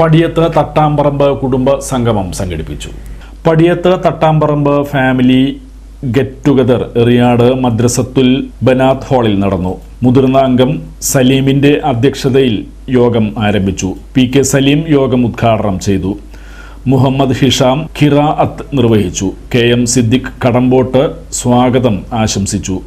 പടിയത്ത് തട്ടാമ്പറമ്പ് കുടുംബ സംഗമം സംഘടിപ്പിച്ചു. Padiyath Thattamparambu family get together Eriyad Madrasathul Banath ഹാളിൽ നടന്നു. മുതിർന്ന അംഗം സലീമിന്റെ അധ്യക്ഷതയിൽ യോഗം ആരംഭിച്ചു. പി കെ സലീം യോഗം ഉദ്ഘാടനം ചെയ്തു. മുഹമ്മദ് ഹിഷാം ഖിറാഅത്ത് നിർവഹിച്ചു. കെ എം സിദ്ദിഖ് കടമ്പോട്ട് സ്വാഗതം ആശംസിച്ചു.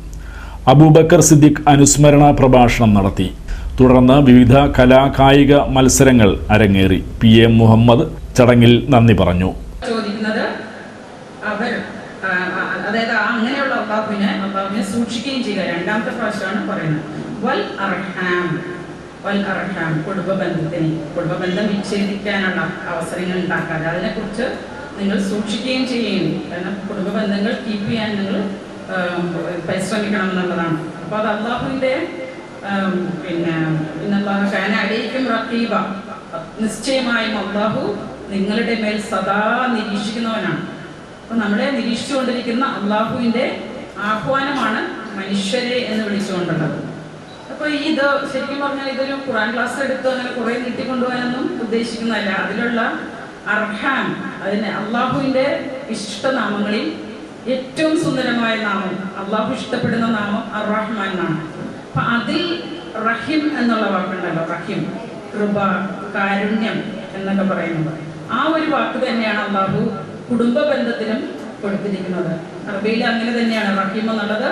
അബൂബക്കർ സിദ്ദിഖ് അനുസ്മരണ പ്രഭാഷണം നടത്തി. തുടർന്ന് വിവിധ കലാകായിക മത്സരങ്ങൾ അരങ്ങേറി. പി. എ. മുഹമ്മദ് ചടങ്ങിൽ നന്ദി പറഞ്ഞു. ചോദിക്കുന്നത് അവർ അതായത് അങ്ങനെയുള്ള അള്ളാഹുവിനെ അള്ളാഹുവിനെ സൂക്ഷിക്കുകയും ചെയ്യുക. രണ്ടാമത്തെ പ്രാവശ്യമാണ് പറയുന്നത്. വൽ അർഹാം വൽ അർഹാം കുടുംബ ബന്ധത്തിന് കുടുംബ ബന്ധം വിച്ഛേദിക്കാനുള്ള അവസരങ്ങൾ ഉണ്ടാക്കാതെ അതിനെക്കുറിച്ച് നിങ്ങൾ സൂക്ഷിക്കുകയും ചെയ്യുകയും കാരണം കുടുംബ ബന്ധങ്ങൾ കീപ്പ് ചെയ്യാൻ നിങ്ങൾ പരിശ്രമിക്കണം എന്നുള്ളതാണ്. അപ്പോൾ അത് അള്ളാഹുവിന്റെ പിന്നെ ഇന്നല്ലാഹു അലൈക്കും റഖീബ. നിശ്ചയമായും അള്ളാഹു നിങ്ങളുടെ മേൽ സദാ നിരീക്ഷിക്കുന്നവനാണ്. അപ്പൊ നമ്മളെ നിരീക്ഷിച്ചുകൊണ്ടിരിക്കുന്ന അള്ളാഹുവിന്റെ ആഹ്വാനമാണ് മനുഷ്യരെ എന്ന് വിളിച്ചുകൊണ്ടുള്ളത്. അപ്പൊ ഇത് ശരിക്കും പറഞ്ഞാൽ ഇതൊരു ഖുറാൻ ക്ലാസ് എടുത്ത് അങ്ങനെ കുറെ നീട്ടിക്കൊണ്ടുപോകാനൊന്നും ഉദ്ദേശിക്കുന്നതല്ല. അതിലുള്ള അർഹാൻ അതിന് അള്ളാഹുവിന്റെ ഇഷ്ട നാമങ്ങളിൽ ഏറ്റവും സുന്ദരമായ നാമം അള്ളാഹു ഇഷ്ടപ്പെടുന്ന നാമം അർ റഹ്മാൻ എന്നാണ്. അപ്പൊ അതിൽ റഹിം എന്നുള്ള വാക്കുണ്ടല്ലോ റഹിം കൃപ കാരുണ്യം എന്നൊക്കെ പറയുന്നത്. ആ ഒരു വാക്ക് തന്നെയാണ് അള്ളാഹു കുടുംബ ബന്ധത്തിനും കൊടുത്തിരിക്കുന്നത്. അറബിയിൽ അങ്ങനെ തന്നെയാണ് റഹീം എന്നുള്ളത്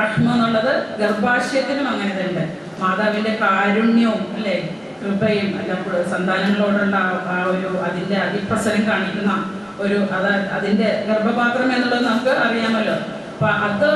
റഹ്മ എന്നുള്ളത് ഗർഭാശയത്തിനും അങ്ങനെ തന്നെ. മാതാവിന്റെ കാരുണ്യവും അല്ലെ കൃപയും അല്ല സന്താനങ്ങളോടുള്ള ആ ഒരു അതിന്റെ അതിപ്രസരം കാണിക്കുന്ന ഒരു അത് അതിന്റെ ഗർഭപാത്രം എന്നുള്ളത് നമുക്ക് അറിയാമല്ലോ. അപ്പൊ അത്